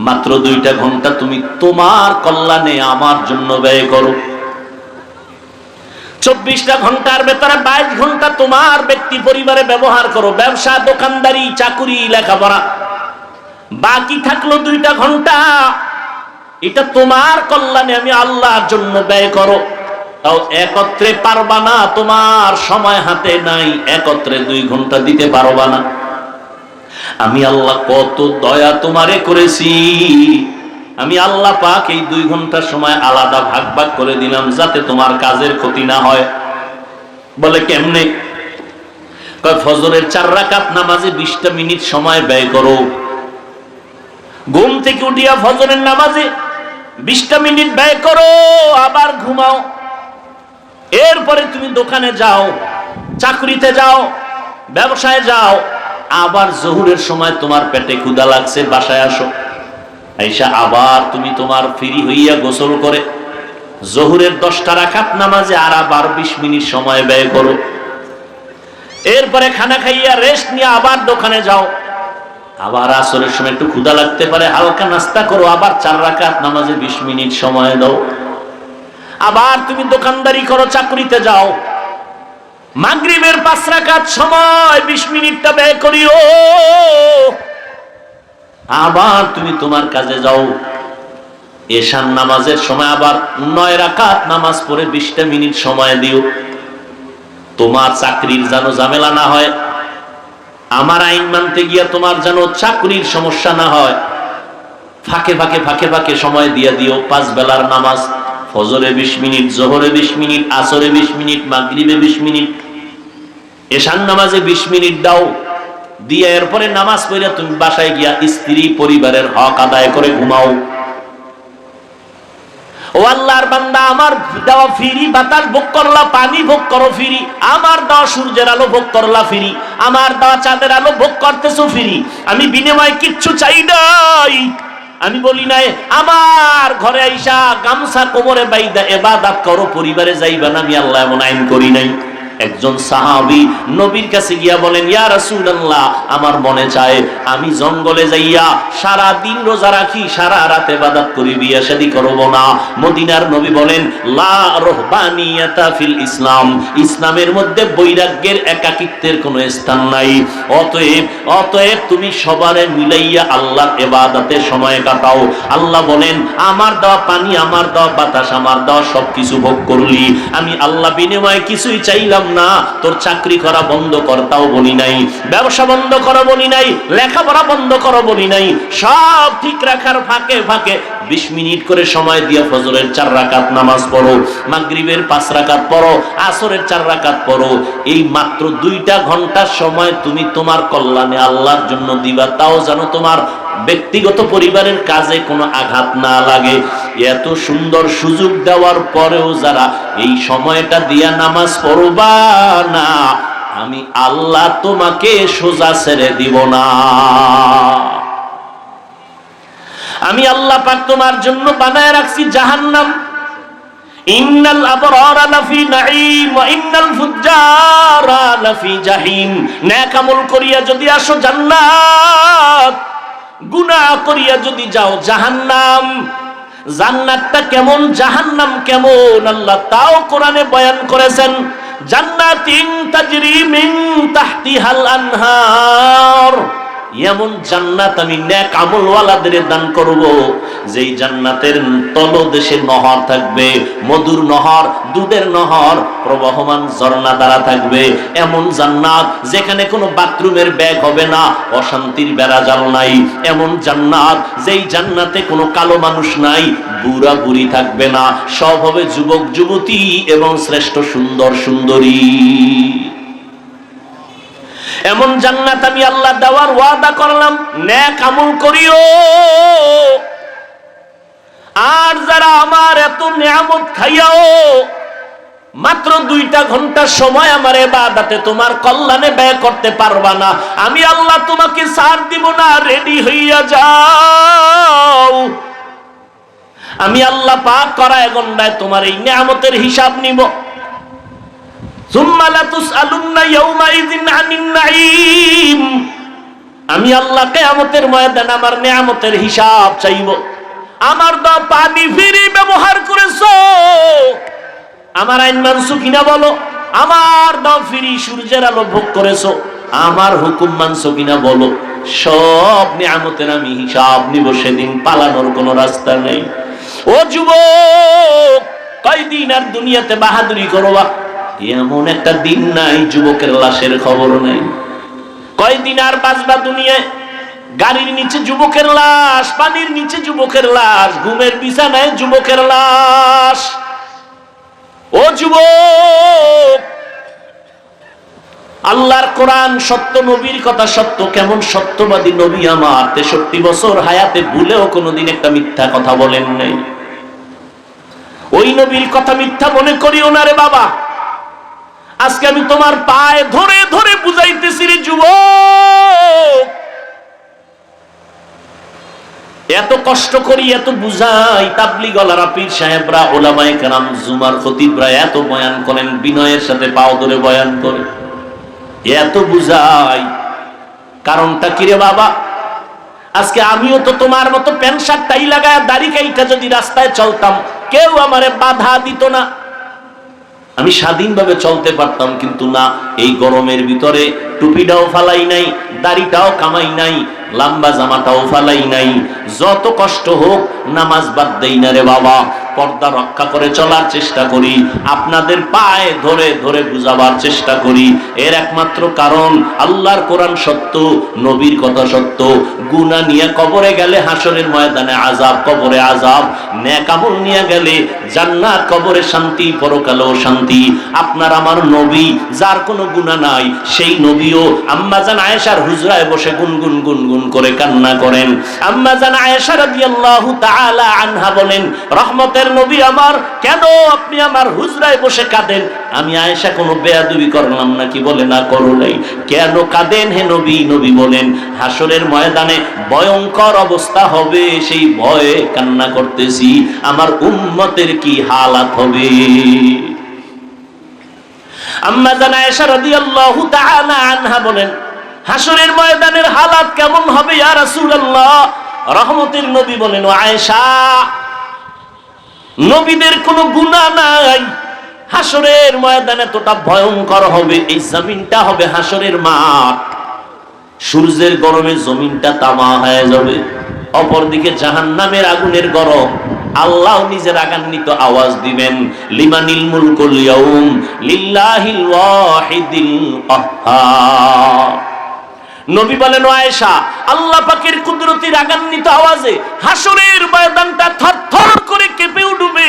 মাত্র দুইটা ঘণ্টা তুমি তোমার কল্যাণে আমার জন্য ব্যয় করো। চব্বিশটা ঘণ্টার ভেতরে বাইশ ঘণ্টা তোমার ব্যক্তি পরিবারে ব্যবহার করো। ব্যবসা, দোকানদারি, চাকুরি, লেখাপড়া। বাকি থাকল দুইটা ঘণ্টা। এটা তোমার কল্যাণে আমি আল্লাহর জন্য ব্যয় করো। তাও একত্রে পারবা না, তোমার সময় হাতে নাই। একত্রে দুই ঘণ্টা দিতে পারবা না। আমি আল্লাহ কত দয়া তোমারে করেছি। আমি আল্লাহ পাক এই দুই ঘণ্টার সময় আলাদা ভাগ ভাগ করে দিলাম যাতে তোমার কাজের ক্ষতি না হয়। বলে কেমনে? ফজরের চার রাকাত নামাজে বিশটা মিনিট সময় ব্যয় করো। ঘুম থেকে উঠিয়া ফজরের নামাজে বিশটা মিনিট ব্যয় করো, আবার ঘুমাও। এরপরে তুমি দোকানে যাও, চাকরিতে যাও, ব্যবসায় যাও আবার জহুরের সময় তোমার পেটে ক্ষুদা লাগছে, বাসায় আসো। আইসা আবার তুমি তোমার ফ্রি হইয়া গোসল করে। জহুরের দশটা রাখাত নামাজে আর আবার বিশ মিনিট সময় ব্যয় করো। এরপরে খানা খাইয়া রেস্ট নিয়ে আবার দোকানে যাও। আবার আসরের সময় একটু ক্ষুদা লাগতে পারে, হালকা নাস্তা করো, আবার চার রাখাত নামাজে বিশ মিনিট সময় দাও। আবার তুমি দোকানদারি করো, চাকরিতে যাও। মাগরিবের পাঁচ রাকাত সময়, বিশ মিনিটটা ব্যয় করিও। আবার তুমি তোমার কাজে যাও। এশান নামাজের সময় আবার নয় রাকাত নামাজ পড়ে বিশটা মিনিট সময় দিও। তোমার চাকরির যেন ঝামেলা না হয়, আমার আইন মানতে গিয়া তোমার যেন চাকরির সমস্যা না হয়, ফাঁকে ফাঁকে ফাঁকে ফাঁকে সময় দিয়ে দিও। পাঁচ বেলার নামাজ ফজরে বিশ মিনিট, জোহরে বিশ মিনিট, আসরে বিশ মিনিট, মাগরিবে বিশ মিনিট এশান নামাজে বিশ মিনিট দাও, দিয়ে এরপরে নামাজ পড়ে তুমি বাসায় গিয়া স্ত্রী পরিবারের হক আদায় করে ঘুমাও। ও আল্লাহর বান্দা, আমার দেওয়া ফিরি, বাতাস ভোগ করলা, পানি ভোগ করো ফিরি, আমার দেওয়া সূর্যের আলো ভোগ করলা ফিরি, আমার দেওয়া চাঁদের আলো ভোগ করতেছো ফিরি, আমি বিনিময়ে কিচ্ছু চাই নাই। আমি বলি নাই, আমার ঘরে আইসা গামছা কোমরে বাইদা, এবাদাত করো, পরিবারে যাইবা না, আমি আল্লাহ এমন আইন করি নাই। একজন সাহাবি নবীর কাছে গিয়া বলেন, ইয়া রাসূলুল্লাহ, আমার মনে চায় আমি জঙ্গলে যাইয়া সারা দিন রোজা রাখি, সারা রাত ইবাদত করি, বিয়া শাদী করব না। মদিনার নবী বলেন, লা রহবানিয়াতা ফিল ইসলাম, ইসলামের মধ্যে বৈরাগ্যের একাকিত্বের কোনো স্থান নাই। অতএব অতএব তুমি সবারে মিলাইয়া আল্লাহর ইবাদতে সময় কাটাও। আল্লাহ বলেন, আমার দেওয়া পানি, আমার দেওয়া বাতাস, আমার দেওয়া সবকিছু ভোগ করলি। আমি আল্লাহ বিনিময়ে কিছুই চাইলাম না, তোর চাকরি করা বন্ধ কর, তাও বলি নাই। ব্যবসা বন্ধ করা বলি নাই, লেখাপড়া বন্ধ করা বলি নাই। সব ঠিক রাখার ফাঁকে ফাঁকে বিশ মিনিট করে সময় দিয়ে ফজরের চার রাকাত নামাজ পড়ো, মাগরিবের পাঁচ রাকাত পড়ো, আসরের চার রাকাত পড়ো। এই মাত্র দুইটা ঘণ্টার সময় তুমি তোমার কল্যাণে আল্লাহর জন্য দিবা, তাও যেন তোমার ব্যক্তিগত পরিবারের কাজে কোনো আঘাত না লাগে। এত সুন্দর সুযোগ দেওয়ার পরেও যারা এই সময়টা দিয়া নামাজ পড়বা না, আমি আল্লাহ তোমাকে সোজা ছেড়ে দিব না। আমি আল্লাহ পাক তোমার জন্য বানায় রাখছি জাহান্নাম। ইন্নাল লাফি জাহিম। করিয়া যদি আসো জান্নাত, গুনাহ করিয়া যদি যাও জাহান্নাম। জান্নাতটা কেমন, জাহান্নাম কেমন? আল্লাহ তাও কোরআনে বয়ান করেছেন, জান্নাতিন তাজরি মিন তাহতিহাল আনহার। এমন জান্নাত আমি ন্যাক আমলওয়ালাদের দান করব, যেই জান্নাতের তলদেশে নহর থাকবে, মধুর নহর, দুধের নহর, প্রবাহমান ঝর্ণা দ্বারা থাকবে। এমন জান্নাত যেখানে কোনো বাথরুমের ব্যাগ হবে না, অশান্তির বেড়া জাল নাই। এমন জান্নাত যেই জান্নাতে কোনো কালো মানুষ নাই, বুড়া বুড়ি থাকবে না। সব হবে যুবক, যুবতী এবং শ্রেষ্ঠ সুন্দর সুন্দরী। এমন জান্নাত আমি আল্লাহ দেওয়ার ওয়াদা করলাম, ন্যাক আমল করিও। আর যারা আমার এত নিয়ামত খাইয়াও, মাত্র দুইটা ঘণ্টা সময় আমার এবাদাতে তোমার কল্যাণে ব্যয় করতে পারবা না। আমি আল্লাহ তোমাকে সার দিব না, রেডি হইয়া যাও। আমি আল্লাহ পাক করা এগন্ডায় তোমার এই নিয়ামতের হিসাব নিব। আমি আল্লাহ কেয়ামতের ময়দান আমার নেয়ামতের হিসাব চাইব। আমার দা পানি ফিরি ব্যবহার করেছ। আমার আইন মানছো কিনা বলো? আমার দাও ফিরি সূর্যের আলো ভোগ করেছ। আমার হুকুম মানছো কিনা বলো? সব নিয়ামতের আমি হিসাব নিব, সেদিন পালানোর কোনো রাস্তা নেই। ও যুবক, কয়দিন আর দুনিয়াতে বাহাদুরি করবা? এমন একটা দিন নাই, যুবকের লাশের খবর নেই। কয়দিন আর বাঁচবা দুনিয়ায় গাড়ির নিচে যুবকের লাশ, পানির নিচে যুবকের লাশ, ঘুমের বিছানায় যুবকের লাশ। ও যুবক, আল্লাহর কোরআন সত্য, নবীর কথা সত্য, কেমন সত্যবাদী নবী আমার? তেষট্টি বছর হায়াতে ভুলেও কোনোদিন একটা মিথ্যা কথা বলেন নাই। ওই নবীর কথা মিথ্যা মনে করিও না রে বাবা। আজকে আমি তোমার পায়ে ধরে ধরে বুঝাইতেছি রে যুবক। এত কষ্ট করি, এত বুঝাই তাবলি গলারা পীর সাহেবরা, ওলামায়ে কেরাম, জুমার খতিবরা এত বয়ান করেন, বিনয়ের সাথে পাও ধরে বয়ান করে। এত বুঝাই। কারণটা কি রে বাবা? আজকে আমিও তো তোমার মতো প্যান্ট শার্ট টাই লাগায়, দাড়ি কাইটা যদি রাস্তায় চলতাম, কেউ আমারে বাধা দিত না। আমি স্বাধীনভাবে চলতে পারতাম কিন্তু না এই গরমের ভিতরে টুপিটাও ফালাই নাই, দাড়িটাও কামাই নাই, লম্বা জামাটাও ফালাই নাই। যত কষ্ট হোক, নামাজ বাদ দেই না রে বাবা। পর্দা রক্ষা করে চলার চেষ্টা করি, আপনাদের পায়ে ধরে ধরে বুঝাবার চেষ্টা করি। এর একমাত্র কারণ, আল্লাহর কোরআন সত্য, নবীর কথা সত্য। গুনা নিয়ে কবরে গেলে হাসরের ময়দানে আজাব কবরে আজাব নেকামল নিয়ে গেলে জান্নাত, কবরে শান্তি, পরকালেও শান্তি। আপনার আমার নবী, যার কোনো গুণা নাই, সেই নবীও আম্মা জান আয়েশার হুজরায় বসে গুনগুন গুনগুন করে কান্না করেন। আম্মা জান আয়েশা রাদিয়াল্লাহু তাআলা আনহা বলেন, রহমতের নবী আমার, কেন আপনি আমার হুজরায় বসে কাঁদেন? আমি আয়েশা কোনো বেয়াদবি করলাম নাকি বলে না, করো নাই। কেন কাঁদেন হে নবী? নবী বলেন হাসরের ময়দানে ভয়ঙ্কর অবস্থা হবে, সেই ভয়ে কান্না করতেছি। আমার উম্মতের কি হালাত হবে? আম্মা জান আয়েশা রাদিয়াল্লাহু তাআলা আনহা বলেন, হাসরের ময়দানের হালাত কেমন হবে ইয়া রাসূলুল্লাহ? রহমতের নবী বলেন আয়েশা, নবীদের কোনো গুনাহ নাই। হাসরের ময়দানে তোটা ভয়ঙ্কর হবে, এই জমিনটা হবে হাসরের মাঠ। সূর্যের গরমে জমিনটা তামা হয়ে যাবে। অপরদিকে জাহান্নামের আগুনের গরম। আল্লাহ নিজের রাগান্বিত আওয়াজ দিবেন, লিমানিল মুলকুল ইয়াউম লিল্লাহিল ওয়াহিদিল কাহ্হার নবী বলেন আয়েশা, আল্লাহ পাকের কুদরতি রাগান্বিত আওয়াজে হাসরের ময়দানটা থরথর করে কেঁপে উঠবে।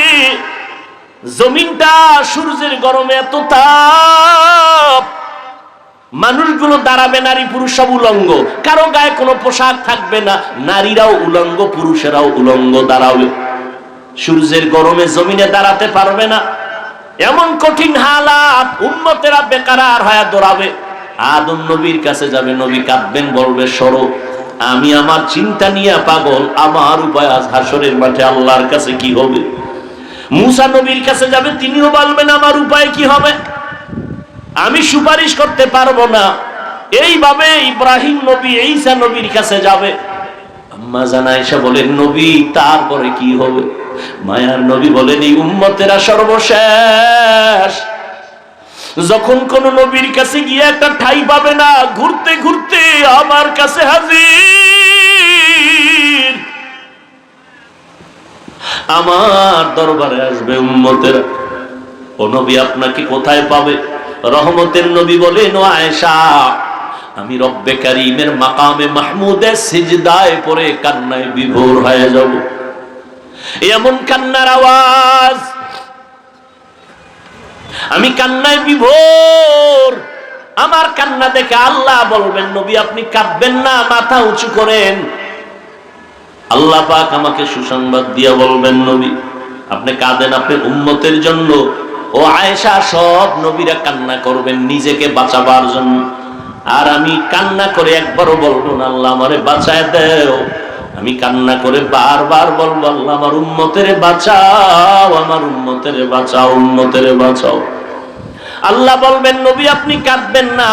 জমিনটা সূর্যের গরমে এত তাপ। মানুষগুলো দাঁড়াবে নারী পুরুষ সব উলঙ্গ, কারও গায়ে কোনো পোশাক থাকবে না, নারীরাও উলঙ্গ, পুরুষেরাও উলঙ্গ দাঁড়াবে সূর্যের গরমে জমিনে দাঁড়াতে পারবে না। এমন কঠিন হালাত উন্নতেরা বেকারার হয়ে দৌড়াবে। আদম নবীর কাছে যাবে, নবী কাঁদবেন, বলবে, সরো, আমি আমার চিন্তা নিয়ে পাগল, আমার উপায় আজ হাসরের মাঠে আল্লাহর কাছে কি হবে? মুসা নবীর কাছে যাবে, তিনিও বলবেন, আমার উপায় কি হবে? আমি সুপারিশ করতে পারব না। এইভাবে ইব্রাহিম নবী, ঈসা নবীর কাছে যাবে। আম্মা জানা বলেন, নবী, তারপরে কি হবে? মায়ার নবী বলেন, এই উম্মতেরা সর্বশেষ। যখন কোন নবীর কাছে গিয়ে একটা ঠাই পাবে না, ঘুরতে ঘুরতে আমার কাছে হাজির। আমার দরবারে আসবে উম্মতের। ও নবী আপনাকে কোথায় পাবে? রহমতের নবী বলেন, ও আয়েশা, আমি রব্বে কারিমের মাকামে মাহমুদের সিজদায় পরে কান্নায় বিভোর হয়ে যাব। এমন কান্নার আওয়াজ। আমি কান্নায় বিভোর। আমার কান্না দেখে আল্লাহ বলবেন, নবী, আপনি কাঁদবেন না, মাথা উঁচু করেন। আল্লাহ পাক আমাকে সুসংবাদ দিয়া বলবেন, নবী, আপনি কাঁদেন আপনি উম্মতের জন্য। ও আয়েশা, সব নবীরা কান্না করবেন নিজেকে বাঁচাবার জন্য। আর আমি কান্না করে একবারও বলব না, আল্লাহ আমারে বাঁচায় দেও। আমি কান্না করে বারবার বলব, আল্লাহ আমার উম্মতের বাঁচাও, আমার উন্মতের বাঁচাও, উম্মতের বাঁচাও। আল্লাহ বলবেন, নবী আপনি কাঁদবেন না।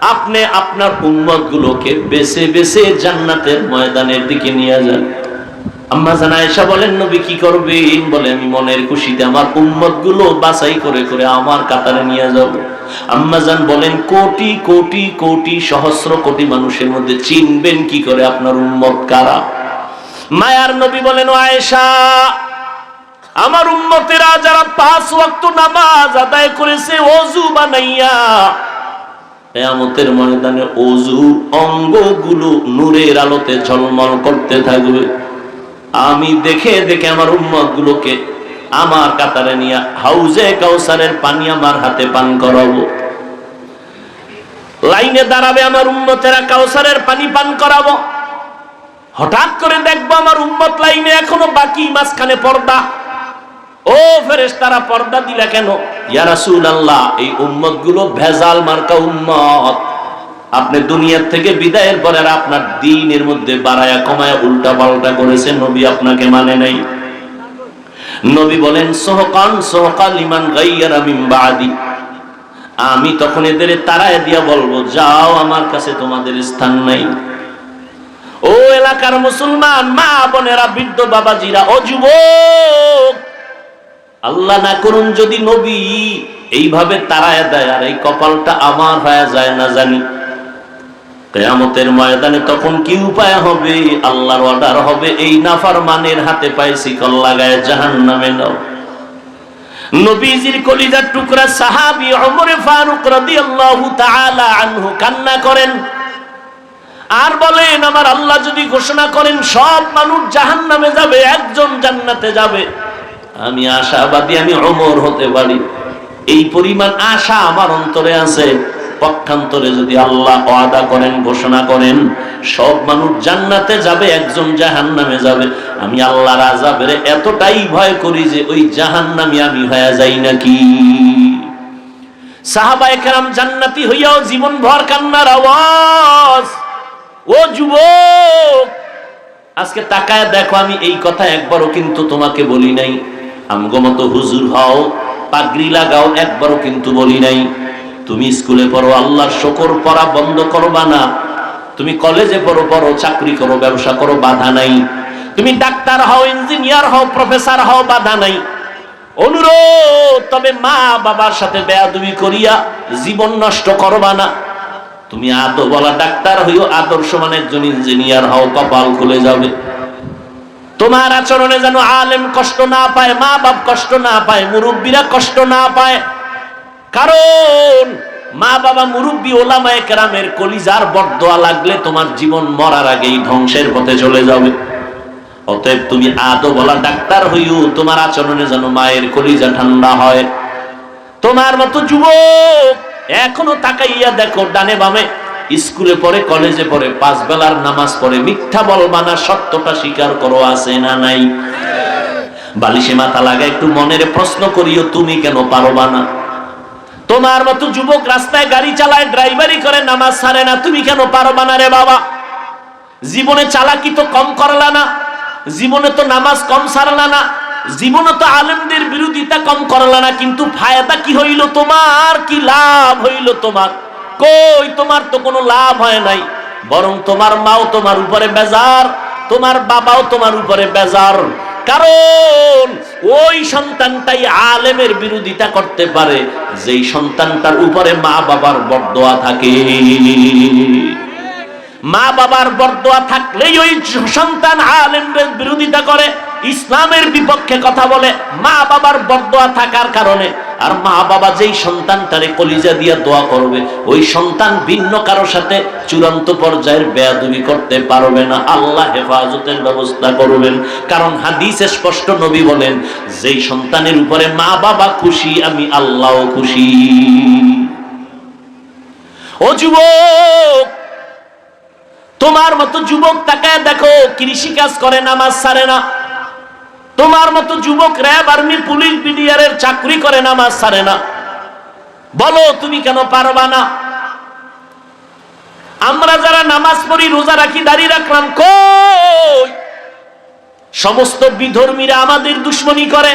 আপনি আপনার উম্মত গুলোকে বেছে বেছে জান্নাতের ময়দানের দিকে নিয়ে যান। আম্মা জানা এসা বলেন, নবী কি করবেন? বলে, আমি মনের খুশিতে আমার উম্মতগুলো বাছাই করে করে আমার কাতারে নিয়ে যাব। আম্মা জান বলেন, কোটি কোটি কোটি, সহস্র কোটি মানুষের মধ্যে চিনবেন কি করে আপনার উম্মত কারা? মায়ার নবী বলেন আয়েশা, আমার উম্মতেরা যারা পাঁচ ওয়াক্ত নামাজ আদায় করেছে, অজু বানাইয়া, কেয়ামতের ময়দানে অজু অঙ্গগুলো নূরের আলোতে ঝলমল করতে থাকবে। আমি দেখে দেখে আমার উম্মত গুলোকে আমার কাতারে নিয়ে হাউজে কাউসারের পানি আমার হাতে পান করাবো। লাইনে দাঁড়াবে আমার উম্মতেরা কাউসারের পানি পান করাবো। হঠাৎ করে দেখব আমার উম্মত লাইনে এখনও বাকি মাঝখানে পর্দা। ও ফেরেস তারা পর্দা দিলা কেন? ইয়া রাসূলুল্লাহ, এই উম্মতগুলো ভেজাল মার্কা উম্মত। আপনি দুনিয়ার থেকে বিদায়ের পরে আপনার দিনের মধ্যে বাড়ায়া কমায়া উল্টা পাল্টা করেছেন, নবী আপনাকে মানে নাই। নবী বলেন, সোহকান, সোহকাল ইমান গাইয়ারা মিন বাদি। আমি তখন এদের তারায় দিয়া বলব, যাও আমার কাছে, তোমাদের স্থান নাই। ও এলাকার মুসলমান, মা বোনেরা, বৃদ্ধ বাবাজিরা, ও যুবক, আল্লাহ না করুন যদি নবী এইভাবে তারায় দেয়, আর এই কপালটা আমার হয়ে যায় না জানি। কেয়ামতের ময়দানে তখন কি উপায় হবে? আল্লাহর অর্ডার হবে, এই নাফার মানের হাতে পায়ে শিকল লাগায় জাহান নামে নাও আমি আশাবাদী, আমি অমর হতে পারি। এই পরিমাণ আশা আমার অন্তরে আছে। পক্ষান্তরে যদি আল্লাহ ওয়াদা করেন, ঘোষণা করেন, সব মানুষ জান্নাতে যাবে, একজন জাহান্নামে যাবে। আমি আল্লাহর আযাবের এতটাই ভয় করি যে ওই জাহান্নামী আমি হয়ে যাই নাকি। সাহাবা একরাম জান্নাতি হইয়াও জীবন ভর কান্নার আওয়াজ। ও যুবক, আজকে তাকায় দেখো, আমি এই কথা একবারও কিন্তু তোমাকে বলি নাই। আমগো মতো হুজুর হও, পাগড়ি লাগাও, একবারও কিন্তু বলি নাই। তুমি স্কুলে পড়ো, আল্লাহর শকর পড়া বন্ধ করবা না। তুমি কলেজে পড়ো পড়ো, চাকরি করো, ব্যবসা করো, বাধা নাই। তুমি ডাক্তার হও, ইঞ্জিনিয়ার হও, প্রফেসর হও, বাধা নাই। অনুরোধ, তবে মা বাবার সাথে বেয়াদবি করিয়া জীবন নষ্ট করবা না। তুমি আদো বলা ডাক্তার হইও আদর্শ মানে একজন ইঞ্জিনিয়ার হও, কপাল খুলে যাবে। তোমার আচরণে যেন আলেম কষ্ট না পায়, মা বাপ কষ্ট না পায়, মুরব্বীরা কষ্ট না পায় কারণ মা বাবা মুরব্বী ওলামায়ে কেরামের কলিজার বরদোয়া লাগলে তোমার জীবন মরার আগেই ধ্বংসের পথে চলে যাবে। অতএব তুমি আদো বলা ডাক্তার হইও, তোমার আচরণে যেন মায়ের কলিজা ঠান্ডা হয়। তোমার মতো যুবক এখনও তাকাইয়া দেখো, ডানে বামে স্কুলে পড়ে, কলেজে পড়ে, পাঁচ বেলার নামাজ পড়ে, মিথ্যা বলবা না সত্যটা স্বীকার করো, আছে না নাই? বালিশে মাথা লাগা একটু মনের প্রশ্ন করিও, তুমি কেন পারবা না? তোমার মতো যুবক রাস্তায় গাড়ি চালায়, ড্রাইভারি করে, নামাজ ছাড়ে না। তুমি কেন পারবা না রে বাবা? জীবনে চালাকি তো কম করলা না। জীবনে তো নামাজ কম সারলা না। জীবনে তো আলেমদের বিরোধিতা কম করলা না। কিন্তু ফায়দা কি হইল তোমার? কি লাভ হইল তোমার? কই, তোমার তো কোনো লাভ হয় নাই। বরং তোমার মাও তোমার উপরে বেজার, তোমার বাবাও তোমার উপরে বেজার। কারণ ওই সন্তানটাই আলেমের বিরোধিতা করতে পারে যেই সন্তানটার উপরে মা বাবার বরদোয়া থাকে। মা বাবার বরদোয়া থাকলেই ওই সন্তান আলেমদের বিরোধিতা করে, ইসলামের বিপক্ষে কথা বলে, মা বাবার বরদোয়া থাকার কারণে। আর মা বাবা যেই সন্তানটারে কলিজা দিয়া দোয়া করবে, ওই সন্তান ভিন্ন কারোর সাথে চূড়ান্ত পর্যায়ের বেয়াদবি করতে পারবে না। আল্লাহ হেফাজতের ব্যবস্থা করবেন। কারণ হাদিসে স্পষ্ট নবী বলেন, যেই সন্তানের উপরে মা বাবা খুশি, আমি আল্লাহ খুশি। ও যুবক তোমার মতো যুবক তাকায় দেখো কৃষি কাজ করে, নামাজ ছাড়ে না। তোমার মতো যুবক র্যাব আর্মি, পুলিশ বিডিআরের চাকরি করে, নামাজ ছাড়ে না। বলো, তুমি কেন পারবা না? আমরা যারা নামাজ পড়ি, রোজা রাখি দাঁড়িয়ে রাখলাম, কই? সমস্ত বিধর্মীরা আমাদের দুশ্মনী করে।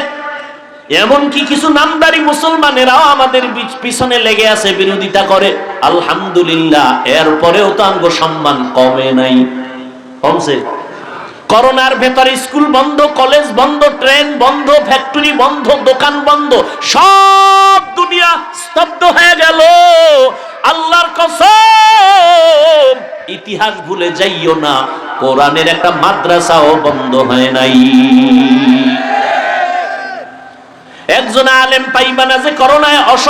এমনকি কিছু নামদারি মুসলমানেরাও আমাদের পিছনে লেগে আছে, বিরোধিতা করে। আলহামদুলিল্লাহ, এরপরেও তো আঙ্গ সম্মান কমে নাই। কমছে? করোনার ভেতরে স্কুল বন্ধ, কলেজ বন্ধ, ট্রেন বন্ধ, ফ্যাক্টরি বন্ধ, দোকান বন্ধ, সব দুনিয়া স্তব্ধ হয়ে গেল। আল্লাহর কসম, ইতিহাস ভুলে যাইও না, কোরআনের একটা মাদ্রাসাও বন্ধ হয় নাই। একজন আলেম পাইবা না যে করোনায় অস,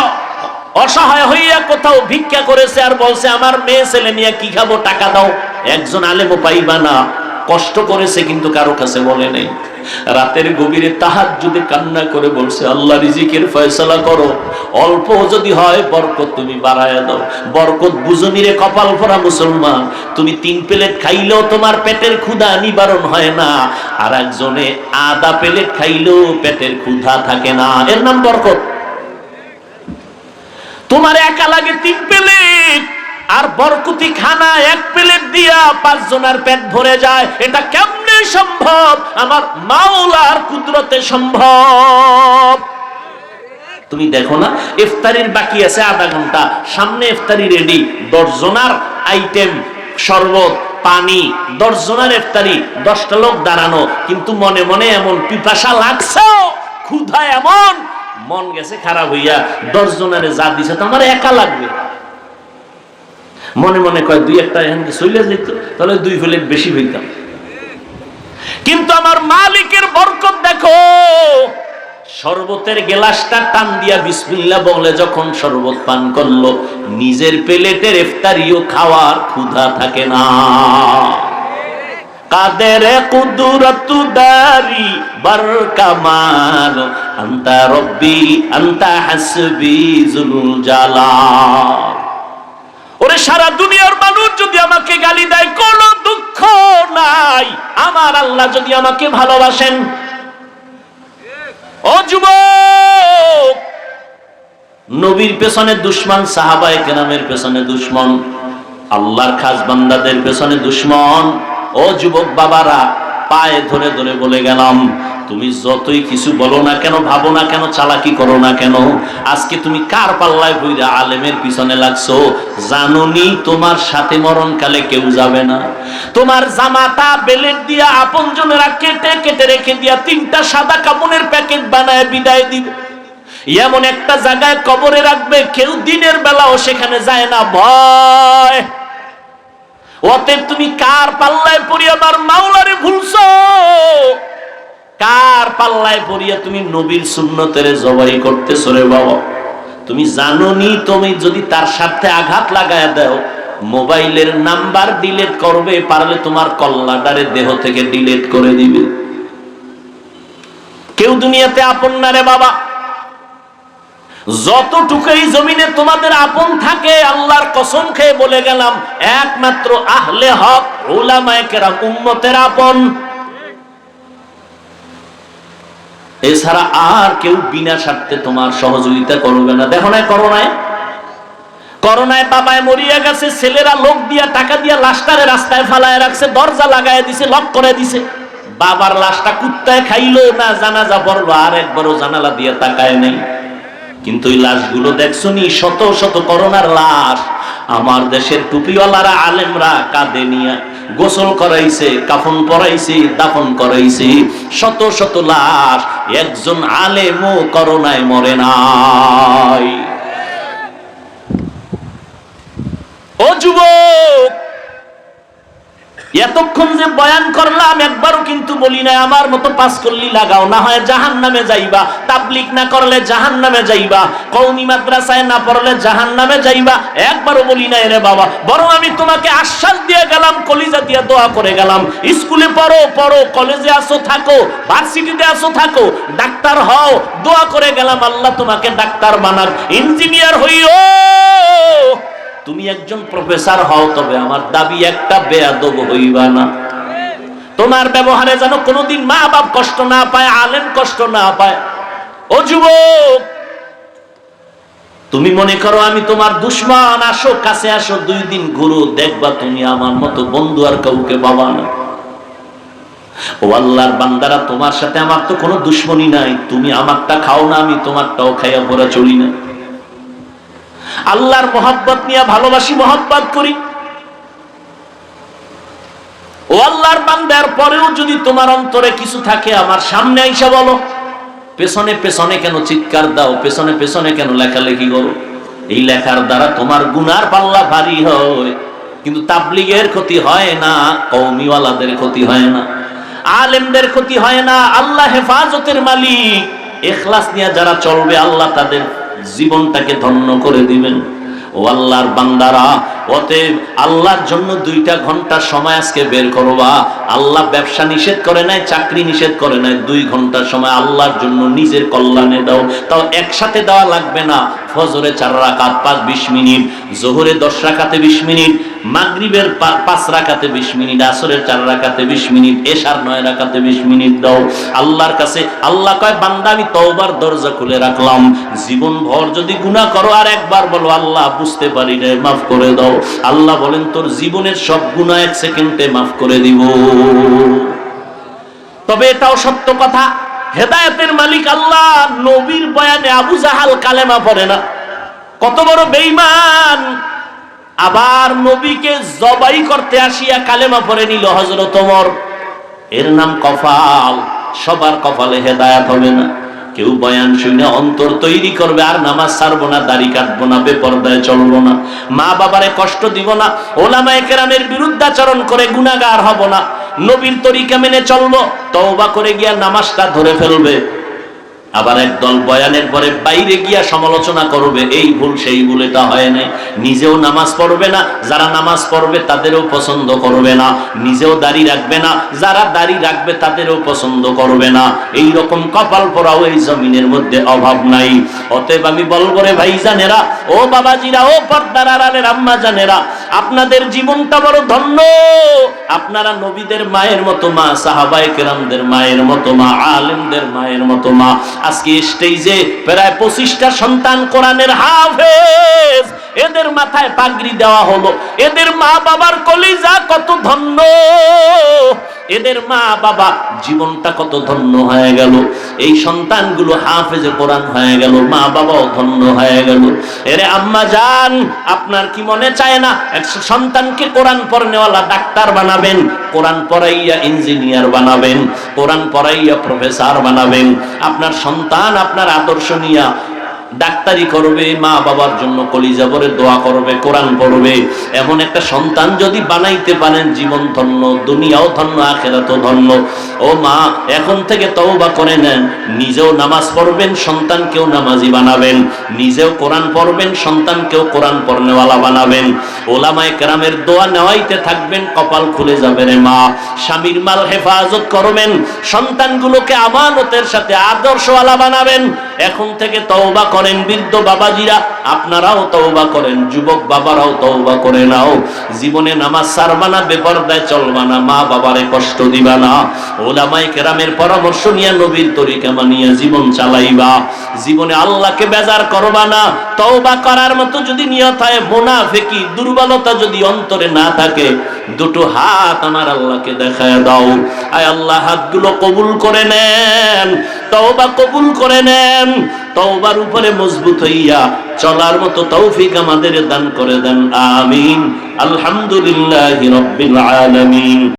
অসহায় হইয়া কোথাও ভিক্ষা করেছে আর বলছে, আমার মেয়ে ছেলে নিয়ে কি খাব? টাকা দাও। একজন আলেমও পাইবা না। কষ্ট করেছে কিন্তু কারও কাছে বলে নাই। রাতের গভীরে তাহার যদি কান্না করে বলছে, আল্লাহ রিজিকের ফয়সালা করো। অল্প যদি হয় বরকত তুমি বাড়ায় দাও। বরকত বুঝনি রে কপাল ভরা মুসলমান। তুমি তিন প্লেট খাইলেও তোমার পেটের ক্ষুধা নিবারণ হয় না। আর একজনে আদা প্লেট খাইলেও পেটের ক্ষুধা থাকে না। এর নাম বরকত। তোমার একা লাগে তিন প্লেট। আর বরকুতি খানা এক প্লেট দিয়া পাঁচ জনের পেট ভরে যায়। এটা কেমনে সম্ভব? আমার মাওলার কুদরতে সম্ভব। তুমি দেখো না, ইফতারির বাকি আছে আধা ঘণ্টা। সামনে ইফতারি রেডি দশজনার আইটেম শরবত, পানি, দশজনের ইফতারি। দশটা লোক দাঁড়ানো। কিন্তু মনে মনে এমন পিপাসা লাগছে, ক্ষুধা এমন। মন গেছে খারাপ হইয়া। দশজনের যা দিছে তো আমার একা লাগবে। মনে মনে কয়, দুই একটা এখানে চলে যেত তাহলে দুই প্লেট বেশি হইতাম। কিন্তু আমার মালিকের বরকত দেখো, শরবতের গেলাসটা টান দিয়া বিসমিল্লা বলে যখন শরবত পান করল, নিজের প্লেটের ইফতারিও খাওয়ার ক্ষুধা থাকে না। কাদের কুদরত দারি বর আন্তা রব্বি, আন্তা হাসবি জুল জালাল। ওরে সারা দুনিয়ার মানুষ যদি আমাকে গালি দেয়, কোনো দুঃখ নাই। আমার আল্লাহ যদি আমাকে ভালোবাসেন। নবীর পেছনে দুশ্মন, সাহাবায়ে কেরামের পেছনে দুশ্মন, আল্লাহর খাস বান্দাদের পেছনে দুশ্মন। ও যুবক বাবারা, পায়ে ধরে ধরে বলে গেলাম তুমি যতই কিছু বলো না কেন, ভাবো না কেন, চালাকি করো না কেন, আজকে তুমি কার পাল্লায় বইরা আলেমের পিছনে লাগছো? জানুনি তোমার সাথে মরণকালে কেউ যাবে না। তোমার জামাটা বেলেট দিয়া আপন জনেরা কেটে কেটে রেখে দিয়া তিনটা সাদা কাপড়ের প্যাকেট বানায় বিদায় দিবে। এমন একটা জায়গায় কবরে রাখবে, কেউ দিনের বেলাও সেখানে যায় না, ভয়। অতএব তুমি কার পাল্লায় পড়ি আমার মাওলারে ভুলছো? কার পাল্লায় পড়িয়া তুমি নবীর সুন্নতের জবাই করতেছো রে বাবা? তুমি জানো নি তুমি যদি তার সাথে আঘাত লাগায় দাও, মোবাইলের নাম্বার ডিলিট করবে, পারলে তোমার কল্লাটারে দেহ থেকে ডিলিট করে দিবে। কেউ দুনিয়াতে আপন না রে বাবা। যতটুকু এই জমিনে তোমাদের আপন থাকে, আল্লাহর কসম খেয়ে বলে গেলাম, একমাত্র আহলে হক ওলামায়ে কেরাম, উম্মতের আপন। এছাড়া আর কেউ বিনা স্বার্থে তোমার সহযোগিতা করবে না। দেখো না করোনায়? করোনায় বাবায় মরিয়া গেছে, ছেলেরা লোক দিয়া, টাকা দিয়া লাশটারে রাস্তায় ফালায় রাখছে, দরজা লাগায় দিছে, লক করে দিছে। বাবার লাশটা কুত্তায় খাইলো না, জানাজা পড়ল, আর একবারও জানালা দিয়ে তাকায় নেই। কিন্তু এই লাশগুলো দেখছ নি? শত শত করোনার লাশ। আমার দেশের টুপিওয়ালারা, আলেমরা কাঁদে নিয়ে গোসল করাইছে, কাফন পরাইছে, দাফন করাইছে। শত শত লাশ একজন আলেমও করোনায় মরে নাই। ও যুবক এতক্ষণ যে বয়ান করলাম, একবারও কিন্তু বলি না আমার মতো পাস করলি লাগাও, না হয় জাহান নামে যাইবা। তাবলিক না করলে জাহান নামে যাইবা। কৌমি মাদ্রাসায় না পড়লে জাহান নামে যাইবা। একবারও বলি না রে বাবা। বরং আমি তোমাকে আশ্বাস দিয়ে গেলাম, কলিজা দিয়ে দোয়া করে গেলাম। স্কুলে পড়ো পড়ো, কলেজে আসো, থাকো, ভার্সিটিতে আসো, থাকো, ডাক্তার হও, দোয়া করে গেলাম, আল্লাহ তোমাকে ডাক্তার বানাক। ইঞ্জিনিয়ার হইও! তুমি একজন প্রফেসর হও, তবে আমার দাবি একটা, বেয়াদব হইবা না। তোমার ব্যবহারে যেন কোনোদিন মা বাপ কষ্ট না পায়, আলেম কষ্ট না পায়। ও যুবক, তুমি মনে করো আমি তোমার দুশ্মন, আসো, কাছে আসো, দুই দিন ঘুরো, দেখবা তুমি আমার মতো বন্ধু আর কাউকে বাবা না। ও আল্লাহর বান্দারা, তোমার সাথে আমার তো কোনো দুশ্মনী নাই। তুমি আমারটা খাও না, আমি তোমারটাও খাইয়া ভরা চলি না। আল্লাহর মোহাব্বত নিয়ে ভালোবাসি, মোহাব্বত করি। ও আল্লাহর বান্দার পরেও যদি তোমার অন্তরে কিছু থাকে, আমার সামনে আইসা বলো, পেছনে পেছনে কেন চিৎকার দাও, পেছনে পেছনে কেন লেখালেখি করো? এই লেখার দ্বারা তোমার গুনার পাল্লা ভারী হয়, কিন্তু তাবলিগের ক্ষতি হয় না কৌমিওয়ালাদের ক্ষতি হয় না, আলেমদের ক্ষতি হয় না, আল্লাহ হেফাজতের মালিক, এখলাস নিয়ে যারা চলবে, আল্লাহ তাদের জীবনটাকে ধন্য করে দিবেন। ও আল্লাহর বান্দারা, অতএব আল্লাহর জন্য দুইটা ঘণ্টার সময় আজকে বের করবা। আল্লাহ ব্যবসা নিষেধ করে নাই, চাকরি নিষেধ করে নাই, দুই ঘণ্টা সময় আল্লাহর জন্য নিজের কল্যাণে দাও। তাও একসাথে দেওয়া লাগবে না। ফজরে চার রাকাত পাঁচ, বিশ মিনিট, জোহরে দশ রাকাতে বিশ মিনিট মাগরিবের পাঁচ রাখাতে বিশ মিনিট, আসরের চার রাখাতে বিশ মিনিট, এশার নয় রাখাতে বিশ মিনিট দাও। আল্লাহর কাছে, আল্লাহ কয়, বান্দা, আমি তওবার দরজা খুলে রাখলাম। জীবন ভর যদি গুনাহ করো, আর একবার বলো, আল্লাহ, বুঝতে পারি রে, মাফ করে দাও। আল্লাহ বলেন, তোর জীবনের সব গুনাহ এক সেকেন্ডে মাফ করে দিব। তবে এটাও সত্য কথা, হেদায়েতের মালিক আল্লাহ, নবীর বয়ানে আবু জাহাল কালেমা পড়ে না। কত বড় বেঈমান আবার নবীকে জবাই করতে আসিয়া কালেমা পরে নিল হযরত ওমর। এর নাম কফাল। সবার কপালে হেদায়াত হবে না। কেউ বয়ান শুনে অন্তর তৈরি করবে, আর নামাজ ছাড়বো না, দাড়ি কাটবো না, বেপরদায় চলবো না। মা বাবারে কষ্ট দিব না, ওলামায়ে কেরামের বিরুদ্ধাচরণ করে গুনাহগার হব না। নবীর তরিকা মেনে চলবো, তওবা করে গিয়া নামাজটা ধরে ফেলবে। আবার একদল বয়ানের পরে বাইরে গিয়া সমালোচনা করবে, এই ভুল, সেই ভুল, এটা হয় নাই। নিজেও নামাজ পড়বে না, যারা নামাজ পড়বে তাদেরও পছন্দ করবে না। নিজেও দাড়ি রাখবে না, যারা দাড়ি রাখবে তাদেরও পছন্দ করবে না। এই রকম কপাল পরাও এই জমিনের মধ্যে অভাব নাই। অতএব আমি বলব রে ভাই জানেরা ও বাবাজিরা, ও পর্দার আড়ালের আম্মা জানেরা আপনাদের জীবনটা বড় ধন্য। আপনারা নবীদের মায়ের মতো মা সাহাবাই কেরামদের মায়ের মতো মা, আলেমদের মায়ের মতো মা। আজকে স্টেজে প্রায় পঁচিশটা সন্তান কোরআনের হাফেজ। এদের মাথায় পাগড়ি দেওয়া হলো। এদের মা বাবার কলিজা কত ধন্য। এদের মা বাবা জীবনটা কত ধন্য হয়ে গেল। এই সন্তানগুলো হাফেজে কোরআন হয়ে গেল, মা বাবাও ধন্য হয়ে গেল। এরে আম্মা জান, আপনার কি মনে চায় না, এক সন্তানকে কোরআন পড়নেওয়ালা ডাক্তার বানাবেন, কোরআন পড়াইয়া ইঞ্জিনিয়ার বানাবেন, কোরআন পড়াইয়া প্রফেসর বানাবেন। আপনার সন্তান, আপনার আদর্শ নিয়া ডাক্তারি করবে, মা বাবার জন্য কলিজা ভরে দোয়া করবে, কোরআন পড়বে। এমন একটা সন্তান যদি বানাইতে পারেন, জীবন ধন্য, দুনিয়াও ধন্য আখেরাত ধন্য। ও মা, এখন থেকে তওবা করে নেন। নিজেও নামাজ পড়বেন, সন্তানকেও নামাজি বানাবেন। নিজেও কোরআন পড়বেন, সন্তানকেও কোরআন পড়নেওয়ালা বানাবেন। ওলামায়ে কেরামের দোয়া নেওয়াইতে থাকবেন, কপাল খুলে যাবে রে মা। স্বামীর মাল হেফাজত করবেন, সন্তানগুলোকে আমানতের সাথে আদর্শওয়ালা বানাবেন। এখন থেকে তওবা করেন বৃদ্ধ বাবাজিরা। আপনারাও তওবা করেন, যুবক বাবারাও তওবা করে নাও। জীবনে নামাজ সারবা না, বেপরদায় চলবা না, মা বাবারে কষ্ট দিবা না। ওলামায়ে কেরামের পরামর্শ নিয়ে নবীর তরিকা মানিয়া জীবন চালাইবা। জীবনে আল্লাহকে বেজার করবা না। তওবা করার মতো যদি নিয়ত হয়, মুনাফিকি, দুর্বলতা যদি অন্তরে না থাকে দুটো হাত আমার আল্লাহকে দেখায় দাও। আয় আল্লাহ, হাতগুলো কবুল করে নেন, তওবা কবুল করে নেন, তওবার উপরে মজবুত হইয়া চলার মতো তৌফিক আমাদের দান করে দেন, আমিন। আলহামদুলিল্লাহি রাব্বিল আলামিন।